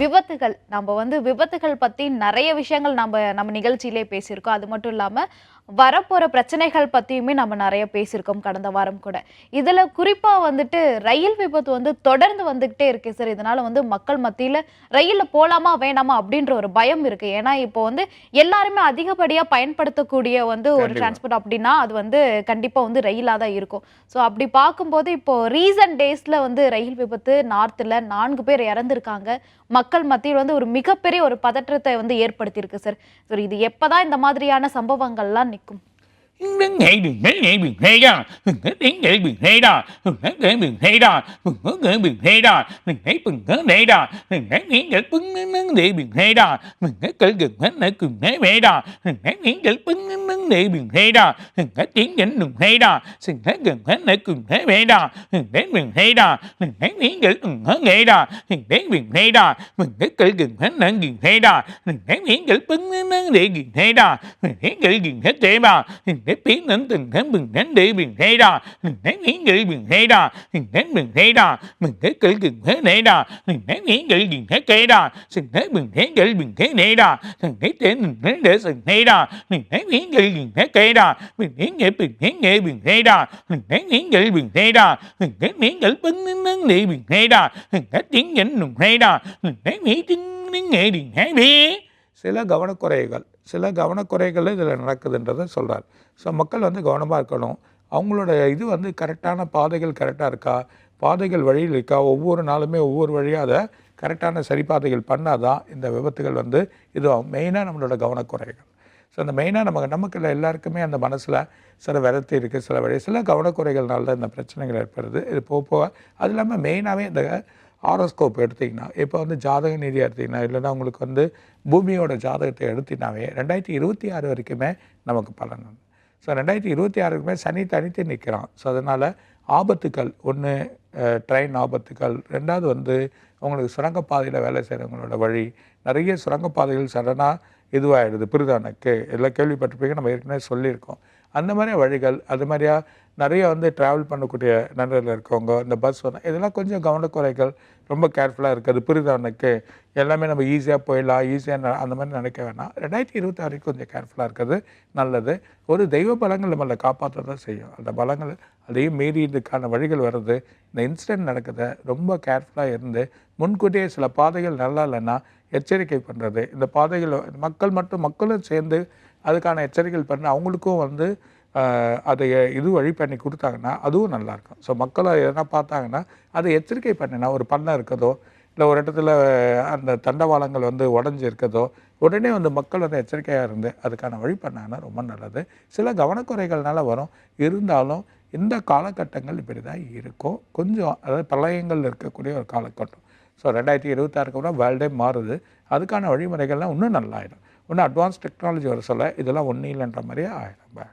விபத்துகள் நம்ம வந்து விபத்துகள் பற்றி நிறைய விஷயங்கள் நம்ம நம்ம நிகழ்ச்சியிலே பேசியிருக்கோம். அது மட்டும் இல்லாமல் வரப்போற பிரச்சனைகள் பத்தியுமே நம்ம நிறைய பேசியிருக்கோம் கடந்த வாரம் கூட. இதுல குறிப்பா வந்துட்டு ரயில் விபத்து வந்து தொடர்ந்து வந்துகிட்டே இருக்கு சார். இதனால வந்து மக்கள் மத்தியில ரயில்ல போலாமா வேணாமா அப்படின்ற ஒரு பயம் இருக்கு. ஏன்னா இப்போ வந்து எல்லாருமே அதிகப்படியா பயன்படுத்தக்கூடிய வந்து ஒரு. டிரான்ஸ்போர்ட் அப்படின்னா அது வந்து கண்டிப்பா வந்து ரயிலா தான் இருக்கும். ஸோ அப்படி பார்க்கும்போது இப்போ ரீசன்ட் டேஸ்ல வந்து ரயில் விபத்து நார்த்தில் நான்கு பேர் இறந்திருக்காங்க. மக்கள் மத்தியில் வந்து ஒரு மிகப்பெரிய ஒரு பதற்றத்தை வந்து ஏற்படுத்தியிருக்கு சார். சார் இது எப்பதான் இந்த மாதிரியான சம்பவங்கள்லாம் alaikum. Đứng hệ đường đến nghe đường hệ đó, đừng nghe tiếng nghe đừng nghe đó, đừng nghe đến đường hệ đó, đừng nghe đến đường hệ đó, đừng nghe từng nghe hệ đó, đừng nghe tiếng hệ bứng đến hệ đường đó, đừng nghe cười đừng nghe cười cùng hệ đó, đừng nghe tiếng hệ bứng đến 你明黑的，很黑点点弄黑的，成黑更黑来更黑黑的，很黑明黑的，很黑明更嗯黑黑的，很黑明黑的，mình cái cái gần hết là gần thế đó, mình cái miếng cái bưng nó nó để gần thế đó, mình cái cái gần hết thế mà, mình cái tiếng nó từng thế mình đến để mình thế đó, hình cái miếng cái mình thế đó, hình cái mình thế đó, mình cái cái gần hết thế đó, hình cái miếng cái gần hết thế đó, mình cái mình thế cái mình thế thế đó, mình cái thế mình thế để sừng thế đó, hình cái miếng cái bình thế kế đà bình thế nghệ bình thế nghệ bình thế đà bình thế nghĩ nghĩ bình thế đà bình thế nghĩ nghĩ bình thế nghĩ đi bình thế đà bình thế tiếng nhẫn bình thế đà bình thế nghĩ tiếng đến bình thế đi சில கவனக்குறைகள் சில கவனக்குறைகள் இதில் நடக்குதுன்றதை சொல்கிறார் so மக்கள் வந்து கவனமாக இருக்கணும் அவங்களோட இது வந்து கரெக்டான பாதைகள் கரெக்டாக இருக்கா பாதைகள் வழியில் இருக்கா ஒவ்வொரு நாளுமே ஒவ்வொரு வழியாக அதை கரெக்டான சரி பாதைகள் பண்ணால் தான் இந்த விபத்துகள் வந்து இதுவாகும் மெயினாக நம்மளோட கவனக்குறைகள் ஸோ அந்த மெயினாக நமக்கு நமக்கு இல்லை எல்லாருக்குமே அந்த மனசில் சில விரத்து இருக்குது சில வழி சில கவனக்குறைகள்னால தான் இந்த பிரச்சனைகள் ஏற்படுது இது போக போக அது இல்லாமல் மெயினாகவே இந்த ஆரோஸ்கோப் எடுத்திங்கன்னா இப்போ வந்து ஜாதக நீதியாக எடுத்திங்கன்னா இல்லைன்னா உங்களுக்கு வந்து பூமியோட ஜாதகத்தை எடுத்தினாவே ரெண்டாயிரத்தி இருபத்தி ஆறு வரைக்குமே நமக்கு பலன் உண்டு. ஸோ ரெண்டாயிரத்தி இருபத்தி ஆறுக்குமே சனி தனித்து நிற்கிறான் ஸோ அதனால் ஆபத்துக்கள் ஒன்று ட்ரெயின் ஆபத்துக்கள் ரெண்டாவது வந்து உங்களுக்கு சுரங்கப்பாதையில் வேலை செய்கிறவங்களோட வழி நிறைய சுரங்கப்பாதைகள் சடனாக இதுவாகிடுது பிரிதானுக்கு. எல்லாம் கேள்விப்பட்டிருப்பீங்க நம்ம ஏற்கனவே சொல்லியிருக்கோம். அந்த மாதிரி வழிகள் அது மாதிரியா நிறைய வந்து ட்ராவல் பண்ணக்கூடிய நண்பர்கள் இருக்கவங்க இந்த பஸ் வந்து இதெல்லாம் கொஞ்சம் கவனக்குறைகள் ரொம்ப கேர்ஃபுல்லாக இருக்குது பிரிதானுக்கு. எல்லாமே நம்ம ஈஸியாக போயிடலாம் ஈஸியாக அந்த மாதிரி நினைக்க வேணாம். ரெண்டாயிரத்தி இருபத்தாறு கொஞ்சம் கேர்ஃபுல்லாக இருக்கிறது நல்லது. ஒரு தெய்வ பலங்கள் நம்மளை காப்பாற்ற தான் செய்யும். அந்த பலங்கள் அதையும் மீறி இதுக்கான வழிகள் வருது இந்த இன்சிடென்ட் நடக்குது ரொம்ப கேர்ஃபுல்லாக இருந்து முன்கூட்டியே சில பாதைகள் நல்லா இல்லைன்னா எச்சரிக்கை பண்ணுறது இந்த பாதைகள் மக்கள் மட்டும் மக்களும் சேர்ந்து அதுக்கான எச்சரிக்கைகள் பண்ணி அவங்களுக்கும் வந்து அதை இது வழி பண்ணி கொடுத்தாங்கன்னா அதுவும் நல்லாயிருக்கும் ஸோ மக்களை எதனா பார்த்தாங்கன்னா அதை எச்சரிக்கை பண்ணினா ஒரு பண்ணை இருக்கதோ இல்லை ஒரு இடத்துல அந்த தண்டவாளங்கள் வந்து உடஞ்சி இருக்கதோ உடனே வந்து மக்கள் வந்து எச்சரிக்கையாக இருந்து அதுக்கான வழி பண்ணாங்கன்னா ரொம்ப நல்லது. சில கவனக்குறைகள்னால வரும். இருந்தாலும் இந்த காலகட்டங்கள் இப்படி தான் இருக்கும். கொஞ்சம் அதாவது பிரளயங்கள் இருக்கக்கூடிய ஒரு காலகட்டம். ஸோ ரெண்டாயிரத்தி இருபத்தாறுக்கு அப்புறம் வேர்ல்டே மாறுது. அதுக்கான வழிமுறைகள்லாம் இன்னும் நல்லாயிடும். இன்னும் அட்வான்ஸ் டெக்னாலஜி வர சொல்ல இதெல்லாம் ஒன்றும் இல்லைன்ற மாதிரியே ஆயிடும்.